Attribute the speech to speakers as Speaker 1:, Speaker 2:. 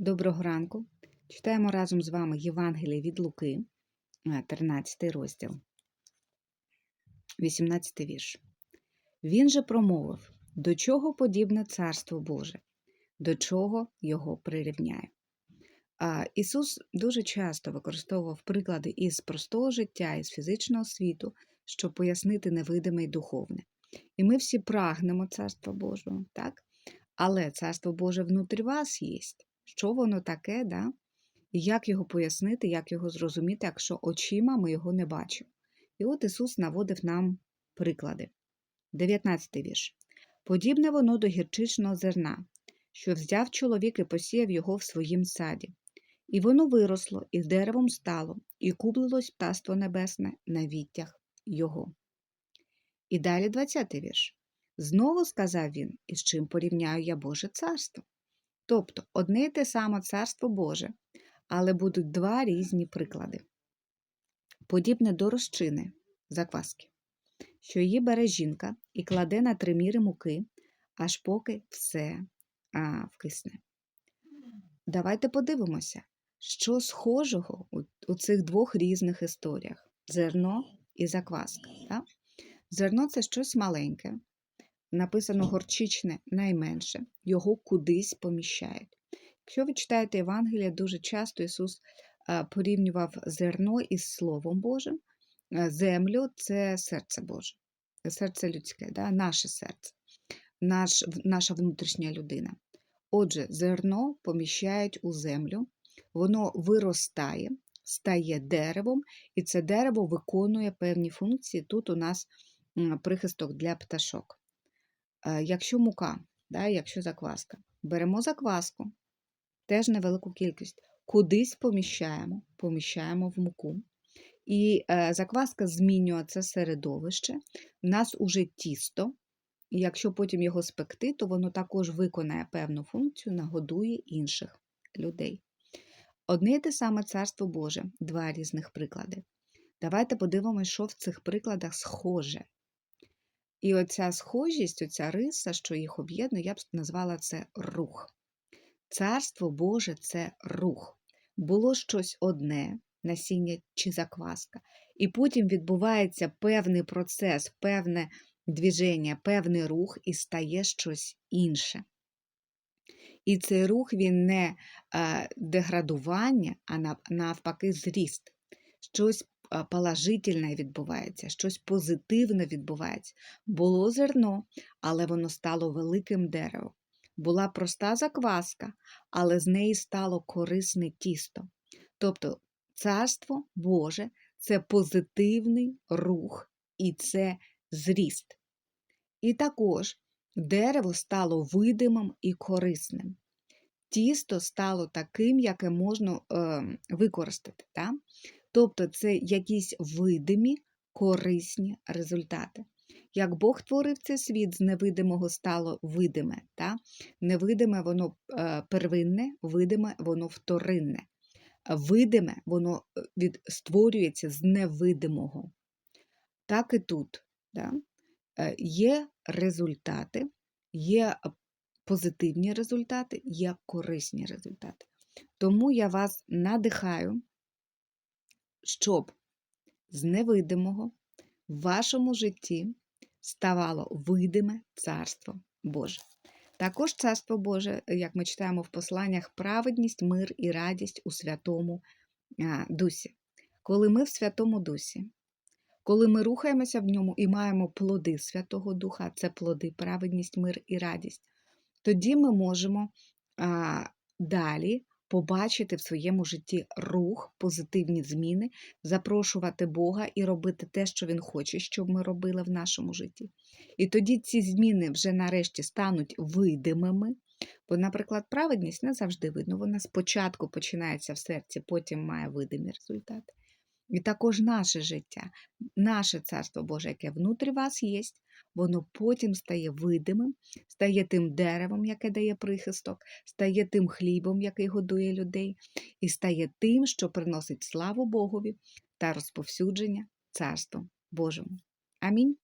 Speaker 1: Доброго ранку. Читаємо разом з вами Євангеліє від Луки, е, 13 розділ, 18 вірш. Він же промовив, до чого подібне Царство Боже, до чого його прирівняє. Ісус дуже часто використовував приклади із простого життя, із фізичного світу, щоб пояснити невидиме й духовне. І ми всі прагнемо Царства Божого, так? Але Царство Боже внутрі вас є. Що воно таке, да? і як його пояснити, як його зрозуміти, якщо очима ми його не бачимо. І от Ісус наводив нам приклади. 19 вірш. Подібне воно до гірчичного зерна, що взяв чоловік і посіяв його в своїм саді. І воно виросло, і деревом стало, і кублилось птаство небесне на віттях його. І далі 20 вірш. Знову сказав він, із чим порівняю я Боже царство. Тобто одне й те саме царство Боже, але будуть два різні приклади. Подібне до розчини закваски, що її бере жінка і кладе на три міри муки, аж поки все а, вкисне. Давайте подивимося, що схожого у, у цих двох різних історіях зерно і закваска. Так? Зерно це щось маленьке, написано горчичне найменше, його кудись поміщають. Якщо ви читаєте Євангелія, дуже часто Ісус е, порівнював зерно із Словом Божим. Е, Землю це серце Боже, серце людське, да? наше серце, наш, наша внутрішня людина. Отже, зерно поміщають у землю, воно виростає, стає деревом, і це дерево виконує певні функції. Тут у нас прихисток для пташок. Е, Якщо мука, да, якщо закваска, беремо закваску, теж невелику кількість, кудись поміщаємо, поміщаємо в муку. І е, закваска змінює це середовище. У нас уже тісто, і якщо потім його спекти, то воно також виконає певну функцію, нагодує інших людей. Одне і те саме Царство Боже, два різних приклади. Давайте подивимося, що в цих прикладах схоже. І оця схожість, оця риса, що їх об'єднує, я б назвала це рух. Царство Боже це рух. Було щось одне, насіння чи закваска, і потім відбувається певний процес, певне движення, певний рух, і стає щось інше. І цей рух він не е, деградування, а навпаки, зріст. Щось положительне відбувається, щось позитивне відбувається. Було зерно, але воно стало великим деревом. Була проста закваска, але з неї стало корисне тісто. Тобто царство Боже це позитивний рух і це зріст. І також дерево стало видимим і корисним. Тісто стало таким, яке можна е, використати. Так? Тобто це якісь видимі, корисні результати. Як Бог творив цей світ, з невидимого стало видиме. Та? Невидиме воно е, первинне, видиме воно вторинне. Видиме воно е, від, створюється з невидимого. Так і тут Да? Е, є результати, є позитивні результати, є корисні результати. Тому я вас надихаю щоб з невидимого в вашому житті ставало видиме Царство Боже. Також Царство Боже, як ми читаємо в посланнях, праведність, мир і радість у Святому Дусі. Коли ми в Святому Дусі, коли ми рухаємося в ньому і маємо плоди Святого Духа, це плоди, праведність, мир і радість, тоді ми можемо а, далі побачити в своєму житті рух, позитивні зміни, запрошувати Бога і робити те, що Він хоче, щоб ми робили в нашому житті. І тоді ці зміни вже нарешті стануть видимими. Бо, наприклад, праведність не завжди видно. Вона спочатку починається в серці, потім має видимі результати. І також наше життя, наше Царство Боже, яке внутрі вас є, воно потім стає видимим, стає тим деревом, яке дає прихисток, стає тим хлібом, який годує людей, і стає тим, що приносить славу Богові та розповсюдження Царством Божому. Амінь.